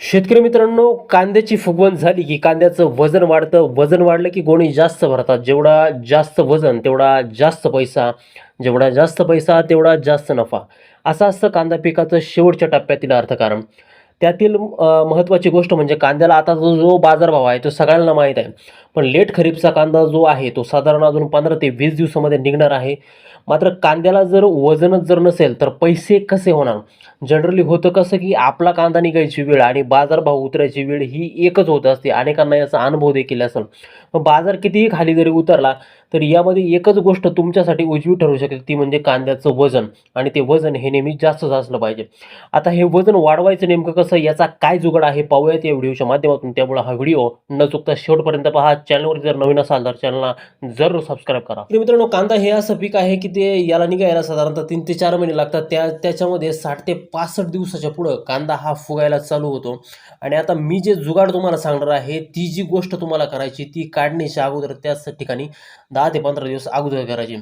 शेतकरी मित्रांनो कांद्याची फुगवण झाली की कांद्याचं वजन वाढतं. वजन वाढलं की गोणी जास्त भरतात. जेवढा जास्त वजन तेवढा जास्त पैसा. जेवढा जास्त पैसा तेवढा जास्त नफा. असं असतं कांदा पिकाचं शेवटच्या टप्प्यातील अर्थकारण. त्यातील महत्त्वाची गोष्ट म्हणजे कांद्याला आता जो जो बाजारभाव आहे तो सगळ्यांना माहीत आहे. पण लेट खरीपचा कांदा जो आहे तो साधारण अजून पंधरा ते वीस दिवसामध्ये निघणार आहे. मात्र कांद्याला जर वजनच जर नसेल तर पैसे कसे होणार? जनरली होतं कसं की आपला कांदा निघायची वेळ आणि बाजारभाव उतरायची वेळ ही एकच होत असते. अनेकांना याचा अनुभव देखील असेल. मग बाजार कितीही खाली जरी उतरला तर यामध्ये एकच गोष्ट तुमच्यासाठी उजवी ठरू शकते ती म्हणजे कांद्याचं वजन. आणि ते वजन हे नेहमी जास्तच असलं पाहिजे. आता हे वजन वाढवायचं नेमकं कसं? याचा काय जुगाड आहे? पाहूयात या व्हिडिओच्या माध्यमातून. त्यामुळे हा व्हिडिओ न चुकता शेवटपर्यंत पहा. चॅनलवर जर नवीन असाल तर चॅनलला जरूर सबस्क्राईब करा. तर मित्रांनो कांदा हे असं पीक आहे की ते याला निघायला साधारणतः तीन ते चार महिने लागतात. त्या त्याच्यामध्ये साठ ते पासष्ट दिवसाच्या पुढं कांदा हा फुगायला चालू होतो. आणि आता मी जे जुगाड तुम्हाला सांगणार आहे ती जी गोष्ट तुम्हाला करायची ती काढण्याच्या अगोदर त्याच ठिकाणी दहा ते पंधरा दिवस अगोदर करायची.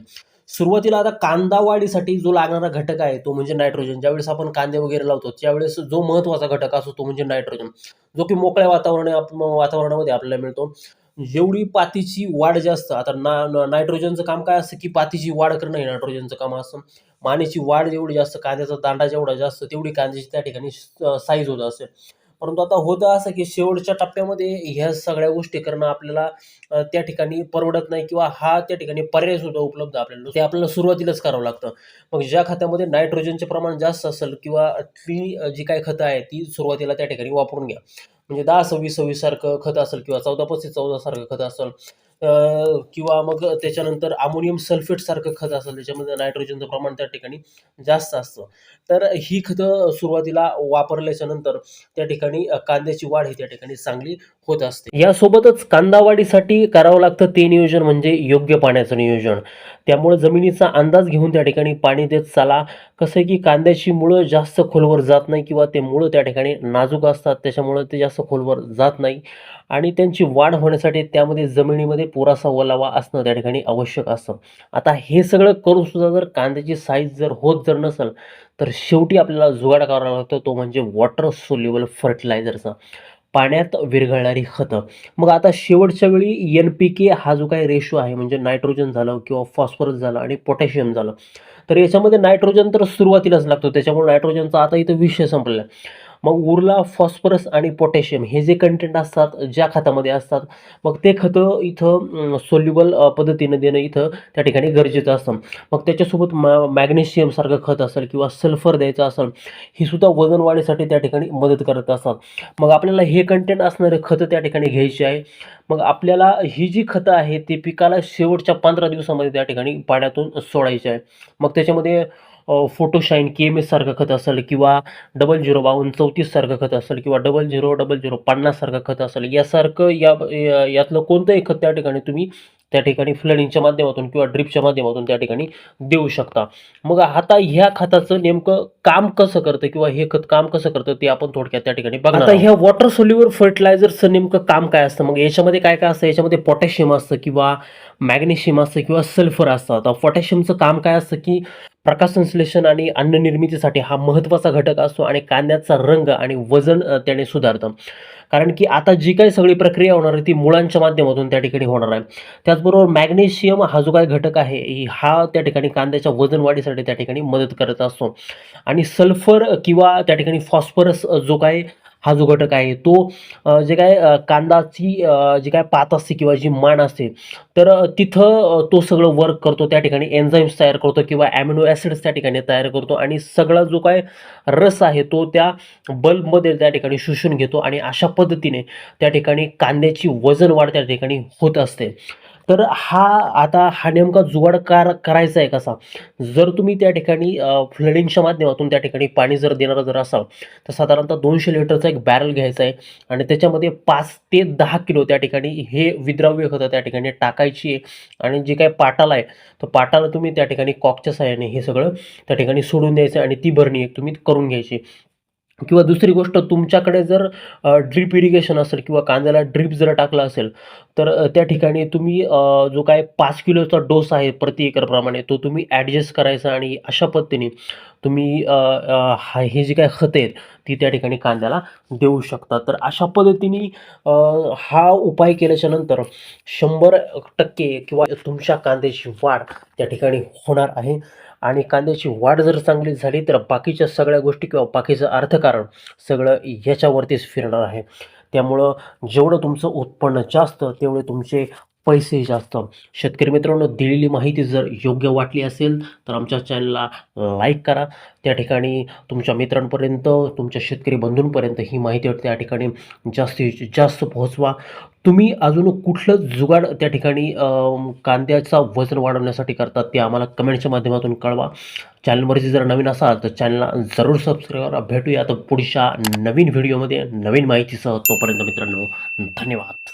सुरुवातीला आता कांदा वाढीसाठी जो लागणारा घटक आहे तो म्हणजे नायट्रोजन ज्यावेळेस आपण कांदे वगैरे लावतो त्यावेळेस जो महत्त्वाचा घटक असतो तो म्हणजे नायट्रोजन जो की मोकळ्या वातावरण वातावरणामध्ये आपल्याला मिळतो. जेवढी पातीची वाढ जास्त आता ना नायट्रोजनचं काम काय असतं की पातीची वाढ करणं हे नायट्रोजनचं काम असतं. मानेची वाढ जेवढी जास्त कांद्याचा दांडा जेवढा जास्त तेवढी कांद्याची त्या ठिकाणी साईज होत असेल परंतु आता होतं असं की शेवटच्या टप्प्यामध्ये ह्या सगळ्या गोष्टी करणं आपल्याला त्या ठिकाणी परवडत नाही किंवा हा त्या ठिकाणी पर्याय सुद्धा उपलब्ध आपल्याला ते आपल्याला सुरुवातीलाच करावं लागतं. मग ज्या खतामध्ये नायट्रोजनचे प्रमाण जास्त असेल किंवा ती जी काही खतं आहे ती सुरुवातीला त्या ठिकाणी वापरून घ्या. म्हणजे दहा सव्वीस सव्वीस सारखं खत असेल किंवा चौदा पस्तीस चौदा सारखं खत असेल किंवा मग त्याच्यानंतर अमोनियम सल्फेटसारखं खत असेल त्याच्यामध्ये नायट्रोजनचं प्रमाण त्या ठिकाणी जास्त असतं. तर ही खतं सुरुवातीला वापरल्याच्या नंतर त्या ठिकाणी कांद्याची वाढ ही त्या ठिकाणी चांगली होत असते. यासोबतच कांदा वाढीसाठी करावं लागतं ते नियोजन म्हणजे योग्य पाण्याचं नियोजन. त्यामुळे जमिनीचा अंदाज घेऊन त्या ठिकाणी पाणी देत चाला. कसं आहे की कांद्याची मुळं जास्त खोलवर जात नाही किंवा ते मुळं त्या ठिकाणी नाजूक असतात त्याच्यामुळं ते जास्त खोलवर जात नाही. आणि त्यांची वाढ होण्यासाठी त्यामध्ये जमिनीमध्ये पुरासा ओलावा असणं त्या ठिकाणी आवश्यक असतं. आता हे सगळं करूनसुद्धा जर कांद्याची साईज जर होत जर नसेल तर शेवटी आपल्याला जुगाड करावा लागतो तो म्हणजे वॉटर सोल्युबल फर्टिलायझरचा पाण्यात विरघळणारी खतं. मग आता शेवटच्या वेळी एन पी के हा जो काही रेशो आहे म्हणजे नायट्रोजन झालं किंवा फॉस्फरस झालं आणि पोटॅशियम झालं तर याच्यामध्ये नायट्रोजन तर सुरुवातीलाच लागतो. त्याच्यामुळे नायट्रोजनचा आता इथं विषय संपलेला आहे. मग उरला फॉस्फरस आणि पोटॅशियम. हे जे कंटेंट असतात ज्या खतामध्ये असतात मग ते खतं इथं सोल्युबल पद्धतीनं देणं इथं त्या ठिकाणी गरजेचं असतं. मग त्याच्यासोबत मॅ मॅग्नेशियमसारखं खत असेल किंवा सल्फर द्यायचं असेल ही सुद्धा वजन वाढीसाठी त्या ठिकाणी मदत करत असतात. मग आपल्याला हे कंटेंट असणारे खतं त्या ठिकाणी घ्यायची आहे. मग आपल्याला ही जी खतं आहे ती पिकाला शेवटच्या पंधरा दिवसामध्ये त्या ठिकाणी पाण्यातून सोडायची आहे. मग त्याच्यामध्ये फोटोशाईन के एम एस सारखं खत असेल किंवा डबल झिरो बावन्न चौतीस सारखं खत असेल किंवा डबल झिरो डबल झिरो पन्नास सारखं खत असेल यासारखं या यातलं कोणतंही खत त्या ठिकाणी तुम्ही त्या ठिकाणी फ्लडिंगच्या माध्यमातून किंवा ड्रिपच्या माध्यमातून त्या ठिकाणी देऊ शकता. मग आता ह्या खताचं नेमकं काम कसं करतं किंवा हे खत काम कसं करतं ते आपण थोडक्यात त्या ठिकाणी बघा आता ह्या वॉटर सोल्युवर फर्टिलायझरचं नेमकं काम काय असतं? मग याच्यामध्ये काय काय असतं? याच्यामध्ये पोटॅशियम असतं किंवा मॅग्नेशियम असतं किंवा सल्फर असतं. आता पोटॅशियमचं काम काय असतं की प्रकाश संश्लेषण आणि अन्न निर्मितीसाठी हा महत्त्वाचा घटक असतो आणि कांद्याचा रंग आणि वजन त्याने सुधारतं. कारण की आता जी काही सगळी प्रक्रिया होणार आहे ती मुळांच्या माध्यमातून त्या ठिकाणी होणार आहे. त्याचबरोबर मॅग्नेशियम हा जो काही घटक आहे हा त्या ठिकाणी कांद्याच्या वजन वाढीसाठी त्या ठिकाणी मदत करत असतो. आणि सल्फर किंवा त्या ठिकाणी फॉस्फरस जो काही हा जो घटक आहे तो जे काय कांदाची जी काय पात असते किंवा जी मान असते तर तिथं तो सगळं वर्क करतो त्या ठिकाणी एन्झाईम्स तयार करतो किंवा ॲमिनो ॲसिड्स त्या ठिकाणी तयार करतो आणि सगळा जो काय रस आहे तो त्या बल्बमध्ये त्या ठिकाणी शोषून घेतो आणि अशा पद्धतीने त्या ठिकाणी कांद्याची वजन वाढ त्या ठिकाणी होत असते. तर हा आता हा नेमका जुगाड कार करायचा आहे कसा? जर तुम्ही त्या ठिकाणी फ्लडिंगच्या माध्यमातून त्या ठिकाणी पाणी जर देणारं जर असाल तर साधारणतः दोनशे लिटरचा एक बॅरल घ्यायचा आहे आणि त्याच्यामध्ये पाच ते दहा किलो त्या ठिकाणी हे विद्राव्य खतं त्या ठिकाणी टाकायची आहे आणि जे काही पाटाला आहे तर पाटाला तुम्ही त्या ठिकाणी कॉकच्या सहाय्याने हे सगळं त्या ठिकाणी सोडून द्यायचं आणि ती भरणी एक तुम्ही करून घ्यायची किंवा दुसरी गोष्ट तुमच्याकडे जर ड्रीप इरिगेशन असेल किंवा कांद्याला ड्रीप जर टाकला असेल तर त्या ठिकाणी तुम्ही जो काय पाच किलोचा डोस आहे प्रति एकरप्रमाणे तो तुम्ही ॲडजस्ट करायचा आणि अशा पद्धतीने तुम्ही हा हे जी काय खतं आहेत ती त्या ठिकाणी कांद्याला देऊ शकता. तर अशा पद्धतीने हा उपाय केल्याच्यानंतर शंभर टक्के किंवा तुमच्या कांद्याची वाढ त्या ठिकाणी होणार आहे. आणि कांद्याची वाढ जर चांगली झाली तर बाकीच्या सगळ्या गोष्टी किंवा बाकीचं अर्थकारण सगळं याच्यावरतीच फिरणार आहे. त्यामुळं जेवढं तुमचं उत्पन्न जास्त तेवढे तुमचे पैसे जास्त. शेतकरी मित्रांनो दिलेली माहिती जर योग्य वाटली असेल तर आमच्या चॅनलला लाईक करा. त्या ठिकाणी तुमच्या मित्रांपर्यंत तुमच्या शेतकरी बंधूंपर्यंत ही माहिती त्या ठिकाणी जास्तीत जास्त पोहोचवा. तुम्ही अजून कुठलं जुगाड त्या ठिकाणी कांद्याचा वजन वाढवण्यासाठी करतात ते आम्हाला कमेंटच्या माध्यमातून कळवा. चॅनलवरती जर नवीन असाल तर चॅनलला जरूर सबस्क्राईब करा. भेटूया तर पुढच्या नवीन व्हिडिओमध्ये नवीन माहितीसह. तोपर्यंत मित्रांनो धन्यवाद.